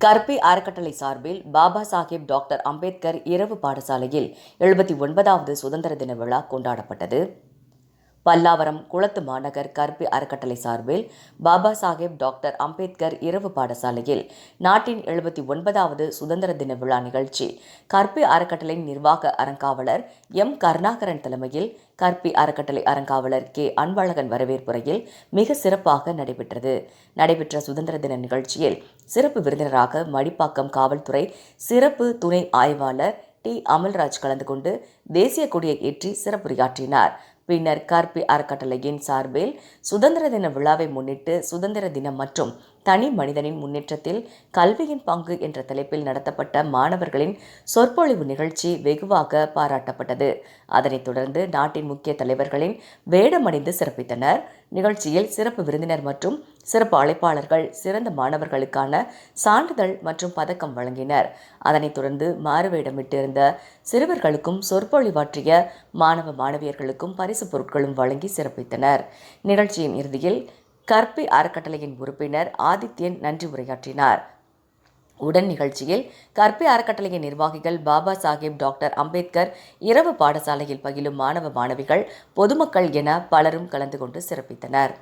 கற்பி அறக்கட்டளை சார்பில் பாபா சாஹேப் டாக்டர் அம்பேத்கர் இரவு பாடசாலையில் எழுபத்தி ஒன்பதாவது சுதந்திர தின விழா கொண்டாடப்பட்டது. பல்லாவரம் குளத்து மாநகர் கற்பி அறக்கட்டளை சார்பில் பாபா சாஹேப் டாக்டர் அம்பேத்கர் இரவு பாடசாலையில் நாட்டின் எழுபத்தி ஒன்பதாவது சுதந்திர தின விழா நிகழ்ச்சி. கற்பி அறக்கட்டளையின் நிர்வாக அறங்காவலர் எம். கருணாகரன் தலைமையில் கற்பி அறக்கட்டளை அறங்காவலர் கே. அன்பழகன் வரவேற்புரையில் மிக சிறப்பாக நடைபெற்றது. நடைபெற்ற சுதந்திர தின நிகழ்ச்சியில் சிறப்பு விருந்தினராக மடிப்பாக்கம் காவல்துறை சிறப்பு துணை ஆய்வாளர் டி. அமல்ராஜ் கலந்து கொண்டு தேசிய கொடியை ஏற்றி சிறப்புரையாற்றினார். பின்னர் கார்பி அறக்கட்டளையின் சார்பில் சுதந்திர தின விழாவை முன்னிட்டு சுதந்திர தினம் மற்றும் தனி மனிதனின் முன்னேற்றத்தில் கல்வியின் பங்கு என்ற தலைப்பில் நடத்தப்பட்ட மாணவர்களின் சொற்பொழிவு நிகழ்ச்சி வெகுவாக பாராட்டப்பட்டது. அதனைத் தொடர்ந்து நாட்டின் முக்கிய தலைவர்களின் வேடமணிந்து சிறப்பித்தனர். நிகழ்ச்சியில் சிறப்பு விருந்தினர் மற்றும் சிறப்பு அழைப்பாளர்கள் சிறந்த மாணவர்களுக்கான சான்றிதழ் மற்றும் பதக்கம் வழங்கினர். அதனைத் தொடர்ந்து மாறுவேடமிட்டிருந்த சிறுவர்களுக்கும் சொற்பொழிவாற்றிய மாணவ மாணவியர்களுக்கும் பரிசு பொருட்களும் வழங்கி சிறப்பித்தனர். நிகழ்ச்சியின் இறுதியில் கற்பி அறக்கட்டளையின் உறுப்பினர் ஆதித்யன் நன்றி உரையாற்றினார். உடன் நிகழ்ச்சியில் கற்பி அறக்கட்டளையின் நிர்வாகிகள் பாபா சாஹேப் டாக்டர் அம்பேத்கர் இரவு பாடசாலையில் பயிலும் மாணவ மாணவிகள் பொதுமக்கள் என பலரும் கலந்து கொண்டு சிறப்பித்தனர்.